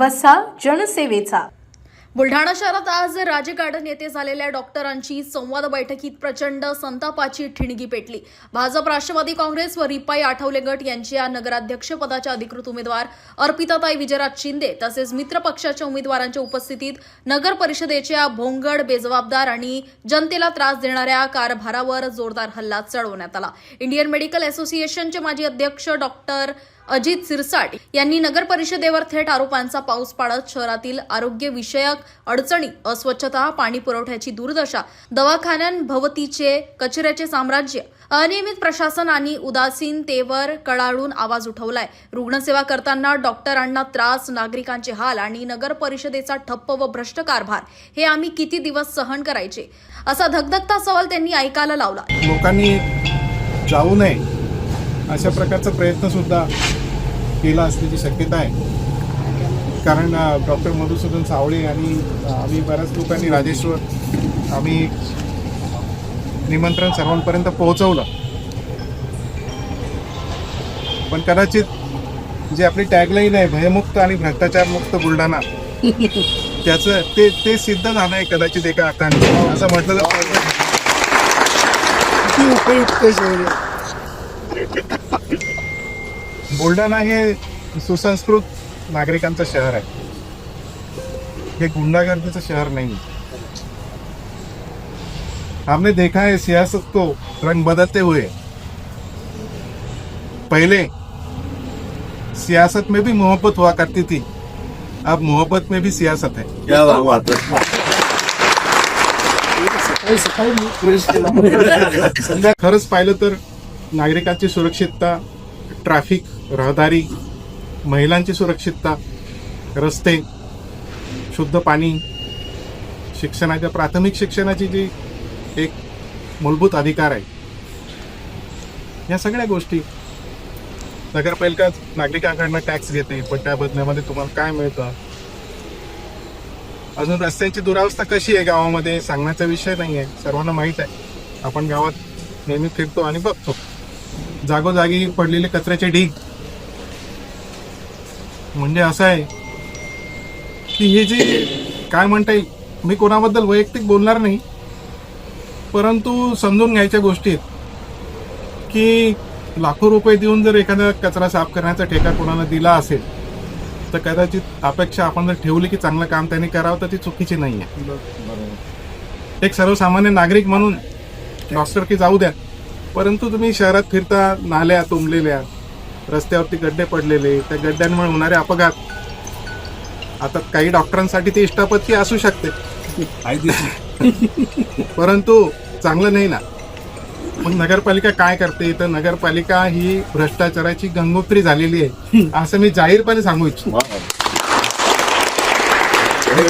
वसा जनसेवेचा. बुलढाणा शहरात आज राजे गार्डन येथे झालेल्या डॉक्टरांची संवाद बैठकीत प्रचंड संतापाची ठिणगी पेटली. भाजप राष्ट्रवादी काँग्रेस व रिपाई आठवले गट यांच्या नगराध्यक्षपदाच्या अधिकृत उमेदवार अर्पिताताई विजयराज शिंदे तसेच मित्र पक्षाच्या उमेदवारांच्या उपस्थितीत नगर परिषदेच्या भोंगड बेजबाबदार आणि जनतेला त्रास देणाऱ्या कारभारावर जोरदार हल्ला चढवण्यात आला. इंडियन मेडिकल असोसिएशनचे माजी अध्यक्ष डॉक्टर अजित सिरसाट यांनी नगर परिषदेवर थेट आरोपांचा पाऊस पाडत शहरातील आरोग्य विषयक अडचणी अस्वच्छता पाणी पुरवठ्याची दुर्दशा दवाखान्यांभवतीचे कचऱ्याचे साम्राज्य अनियमित प्रशासन आणि उदासीनतेवर कळाळून आवाज उठवलाय. रुग्णसेवा करताना डॉक्टरांना त्रास नागरिकांचे हाल आणि नगर परिषदेचा ठप्प व भ्रष्ट कारभार हे आम्ही किती दिवस सहन करायचे? असा धगधगता सवाल त्यांनी ऐकायला लावला. लोकांनी जाऊ नये. अशा प्रकारचा प्रयत्नसुद्धा केला असण्याची शक्यता आहे. कारण डॉक्टर मधुसूदन सावळे आणि आम्ही बऱ्याच लोकांनी राजेश्वर आम्ही निमंत्रण सर्वांपर्यंत पोहोचवलं. पण कदाचित जे आपली टॅगलाईन आहे भयमुक्त आणि भ्रष्टाचारमुक्त बुलढाणा त्याचं ते ते सिद्ध झालं आहे कदाचित एका अर्थाने. असं म्हटलं तर उपयुक्त शहर बुलढाणा हे सुसंस्कृत नागरिकांचं शहर आहे. हे गुंडागर्दीचं शहर नहीं. हमने देखा है सियासत को रंग बदलते हुए. पहले सियासत में भी मोहब्बत हुआ करती थी. अब मोहब्बत में भी सियासत है। क्या बात खरंच पाहिलं तर नागरिकांची सुरक्षितता ट्रॅफिक रहदारी महिलांची सुरक्षितता रस्ते शुद्ध पाणी शिक्षणाच्या प्राथमिक शिक्षणाची जी एक मूलभूत अधिकार आहे या सगळ्या गोष्टी नगरपालिका नागरिकांकडनं टॅक्स घेते पण त्या बदल्यामध्ये तुम्हाला काय मिळतं? अजून रस्त्यांची दुरावस्था कशी आहे गावामध्ये? सांगण्याचा विषय नाही आहे सर्वांना माहीत आहे. आपण गावात नेहमी फिरतो आणि बघतो. जागोजागी पडलेले कचऱ्याचे ढीग. म्हणजे असं आहे की हे जे काय म्हणता येईल मी कोणाबद्दल वैयक्तिक बोलणार नाही परंतु समजून घ्यायच्या गोष्टी आहेत की लाखो रुपये देऊन जर एखादा कचरा साफ करण्याचा ठेका कोणाला दिला असेल तर कदाचित अपेक्षा आपण जर ठेवली की चांगलं काम त्यांनी करावं तर ती चुकीची नाही आहे एक सर्वसामान्य नागरिक म्हणून डॉक्टर की जाऊ द्या. परंतु तुम्ही शहरात फिरता नाल्या तुंबलेल्या रस्त्यावरती गड्डे पडलेले त्या गड्ड्यांमुळे होणारे अपघात. आता काही डॉक्टरांसाठी ती इष्टापत्ती असू शकते. परंतु चांगलं नाही ना. मग नगरपालिका काय करते? तर नगरपालिका ही भ्रष्टाचाराची गंगोत्री झालेली आहे. असं मी जाहीरपणे सांगू इच्छितो.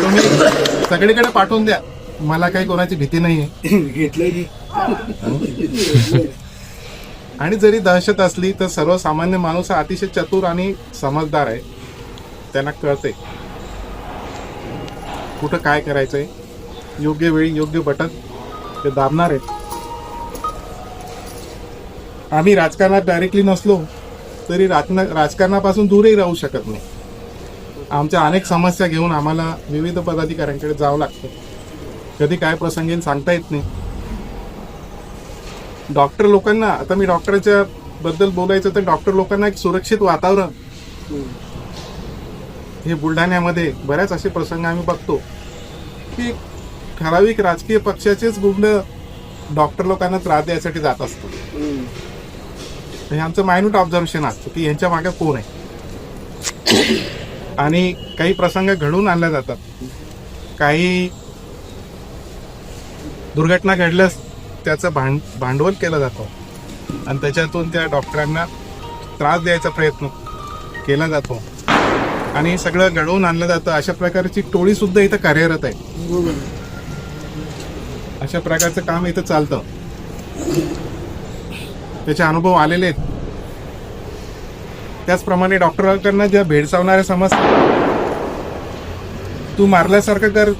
तुम्ही सगळीकडे पाठवून द्या. मला काही कोणाची भीती नाहीये. घेतलंय की आणि जरी दहशत असली तर सर्वसामान्य माणूस हा अतिशय चतुर आणि समजदार आहे. त्यांना कळते. कुठं काय करायचंय? योग्य वेळी योग्य बटन ते दाबणार आहेत. आम्ही राजकारणात डायरेक्टली नसलो तरी राजना राजकारणापासून दूरही राहू शकत नाही. आमच्या अनेक समस्या घेऊन आम्हाला विविध पदाधिकाऱ्यांकडे जावं लागतं. कधी काय प्रसंग येईल सांगता येत नाही. डॉक्टर लोकांना आता मी डॉक्टरच्या बद्दल बोलायचं तर डॉक्टर लोकांना एक सुरक्षित वातावरण. हे बुलढाण्यामध्ये बऱ्याच असे प्रसंग आम्ही बघतो की ठराविक राजकीय पक्षाचेच गुंड डॉक्टर लोकांना त्रास द्यायसाठी जात असतो हे आमचं मायन्यूट ऑब्झर्वेशन असतं की यांच्या मागे कोण आहे. आणि काही प्रसंग घडवून आणल्या जातात. काही दुर्घटना घडल्यास त्याचं भांड भांडवल केलं जातं. आणि त्याच्यातून त्या डॉक्टरांना त्रास द्यायचा प्रयत्न केला जातो. आणि हे सगळं घडवून आणलं जातं. अशा प्रकारची टोळी सुद्धा इथं कार्यरत आहे. अशा प्रकारचं काम इथं चालतं. त्याचे अनुभव आलेले आहेत. त्याचप्रमाणे डॉक्टरांकडनं ज्या भेडसावणाऱ्या समस्या तू मारल्यासारखं कर.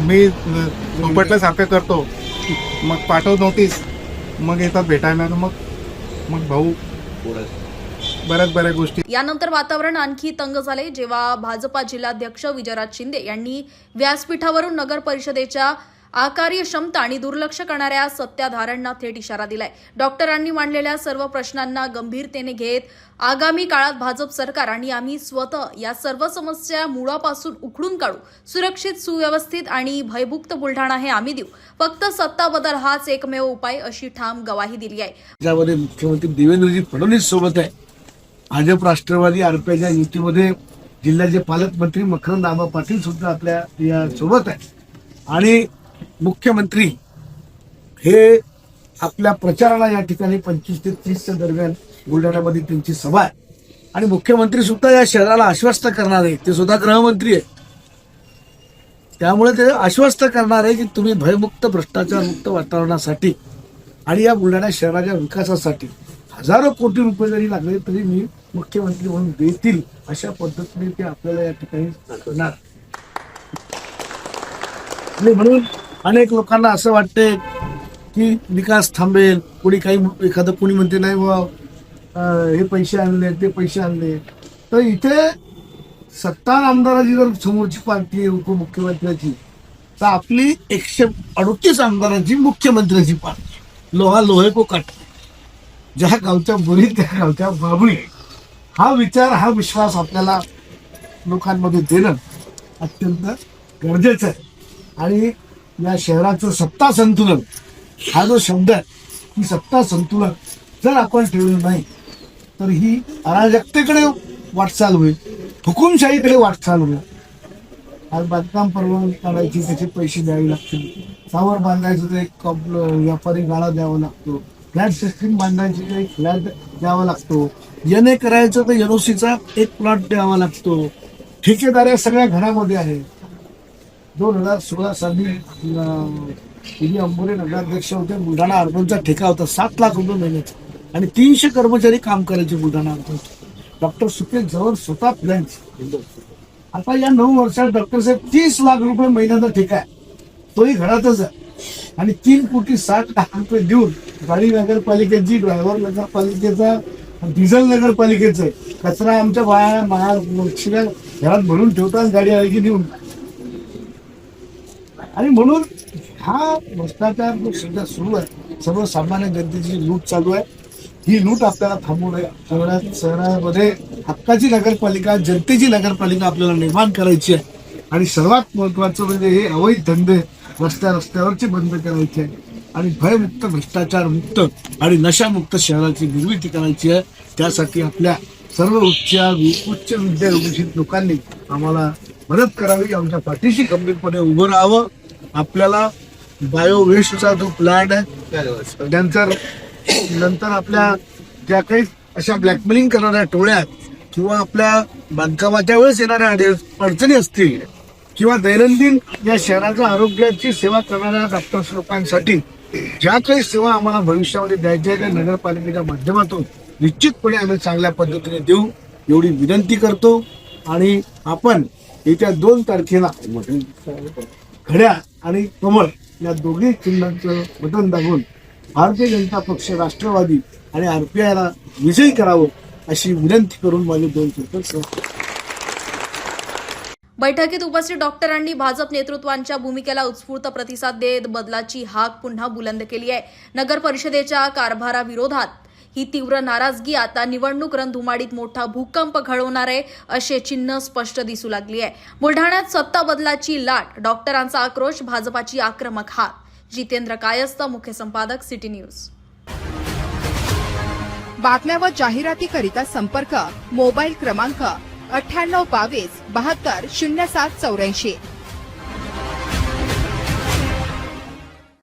मी झोपटल्यासारखं करतो. मग पाठव नोटीस मग येतात भेटायला मग मग भाऊ. बऱ्याच बऱ्याच गोष्टी. यानंतर वातावरण आणखी तंग झाले जेव्हा भाजपा जिल्हाध्यक्ष विजयराज शिंदे यांनी व्यासपीठावरून नगर परिषदेच्या आकार्य क्षमता आणि दुर्लक्ष करणाऱ्या सत्ताधाऱ्यांना थेट इशारा दिलाय. डॉक्टरांनी मांडलेल्या सर्व प्रश्नांना गंभीरतेने घेत आगामी काळात भाजप सरकार आणि आम्ही स्वतः या सर्व समस्या मुळापासून उखडून काढू. सुरक्षित सुव्यवस्थित आणि भयमुक्त बुलढाणा हे आम्ही देऊ. फक्त सत्ता बदल हाच एकमेव उपाय अशी ठाम गवाही दिली आहे. त्यामध्ये मुख्यमंत्री देवेंद्रजी फडणवीस सोबत आहे. भाजप राष्ट्रवादी आरपीआयच्या युतीमध्ये जिल्ह्याचे पालकमंत्री मखरंद आबा पाटील सुद्धा आपल्या या सोबत आहे. आणि मुख्यमंत्री हे आपल्या प्रचाराला या ठिकाणी पंचवीस ते तीसच्या दरम्यान बुलढाण्यामध्ये त्यांची सभा आहे. आणि मुख्यमंत्री सुद्धा या शहराला आश्वस्त करणार आहे ते सुद्धा गृहमंत्री आहे त्यामुळे ते आश्वस्त करणार आहे की तुम्ही भयमुक्त भ्रष्टाचार मुक्त वातावरणासाठी आणि या बुलढाणा शहराच्या विकासासाठी हजारो कोटी रुपये जरी लागले तरी मी मुख्यमंत्री म्हणून देतील अशा पद्धतीने ते आपल्याला या ठिकाणी दाखवणार. म्हणून अनेक लोकांना असं वाटते की विकास थांबेल कोणी काही एखादं कोणी म्हणते नाही बा हे पैसे आणले ते पैसे आणले. तर इथे सत्ता आमदाराची जर समोरची पार्टी आहे उपमुख्यमंत्र्याची तर आपली एकशे अडतीस आमदारांची मुख्यमंत्र्याची पार्टी लोहा लोहे को काट ज्या गावच्या बुरी त्या गावच्या बाबळी हा विचार हा विश्वास आपल्याला लोकांमध्ये देणं अत्यंत गरजेचं आहे. आणि या शहराचं सत्ता संतुलन. हा जो शब्द आहे ही सत्ता संतुलन जर आपण ठेवलं नाही तर ही अराजकतेकडे वाटचाल होईल हुकुमशाहीकडे वाटचाल होईल. आज बांधकाम परवानगी काढायची त्याचे पैसे द्यावे लागतील. सावर बांधायचं तर एक व्यापारी गाळा द्यावा लागतो. फ्लॅट सिस्टीम बांधायची तर एक फ्लॅट द्यावा लागतो. एन करायचं तर एनओसीचा एक प्लॉट द्यावा लागतो. ठेकेदार या सगळ्या घरामध्ये आहे दोन हजार सोळा साली तिने अंबोरे नगराध्यक्ष होते. बुलढाणा अर्बनचा ठेका होता. सात लाख रुपये महिन्याचा. आणि तीनशे कर्मचारी काम करायचे बुलढाणा अर्बन डॉक्टर सुकेश जवळ स्वतः प्लॅन आता या नऊ वर्षात डॉक्टर साहेब तीस लाख रुपये महिन्याचा ठेका आहे. तोही घरातच आहे. आणि तीन कोटी साठ लाख रुपये देऊन गाडी नगरपालिकेची ड्रायव्हर नगरपालिकेचा डिझेल नगरपालिकेचं कचरा आमच्या बाया महा घरात भरून ठेवतात गाडी आली की देऊन आणि म्हणून हा भ्रष्टाचार जो सध्या सुरू आहे सर्वसामान्य जनतेची लूट चालू आहे. ही लूट आपल्याला थांबवू नये. शहरात शहरामध्ये हक्काची नगरपालिका जनतेची नगरपालिका आपल्याला निर्माण करायची आहे. आणि सर्वात महत्वाचं म्हणजे हे अवैध धंदे रस्त्या रस्त्यावरचे बंद करायचे आहे आणि भयमुक्त भ्रष्टाचार मुक्त आणि नशामुक्त शहराची निर्मिती करायची आहे. त्यासाठी आपल्या सर्व उच्च उच्च विद्याभूषित लोकांनी आम्हाला मदत करावी आमच्या पाठीशी गंभीरपणे उभं राहावं. आपल्याला बायोवेस्टचा जो प्लॅन आहे नंतर नंतर आपल्या ज्या काही अशा ब्लॅकमेलिंग करणाऱ्या टोळ्या किंवा आपल्या बांधकामाच्या वेळेस येणाऱ्या अडचणी असतील किंवा दैनंदिन या शहराच्या आरोग्याची सेवा करणाऱ्या डॉक्टर्स लोकांसाठी ज्या काही सेवा आम्हाला भविष्यामध्ये द्यायच्या त्या नगरपालिकेच्या माध्यमातून निश्चितपणे आम्ही चांगल्या पद्धतीने देऊ एवढी विनंती करतो. आणि आपण येत्या दोन तारखेला घड्या आणि कमळ या दोन्ही चिन्हांचं बटन दाबून भारतीय जनता पक्ष राष्ट्रवादी आणि आरपीआयला विजयी करावं अशी विनंती करून माझे दोन बैठकीत उपस्थित डॉक्टरांनी भाजप नेतृत्वांच्या भूमिकेला उत्स्फूर्त प्रतिसाद देत बदलाची हाक पुन्हा बुलंद केली आहे. नगर परिषदेच्या कारभाराविरोधात ही तीव्र नाराजगी आता निवडणूक रणधुमाडीत मोठा भूकंप घडवणार आहे असे चिन्ह स्पष्ट दिसू लागली आहे. बुलढाण्यात सत्ता बदलाची लाट डॉक्टरांचा आक्रोश भाजपाची आक्रमक हात जितेंद्र कायस्थ मुख्य संपादक सिटी न्यूज. बातम्या व जाहिरातीकरिता संपर्क मोबाईल क्रमांक अठ्ठ्याण्णव बावीस बहात्तर शून्य सात चौऱ्याऐंशी.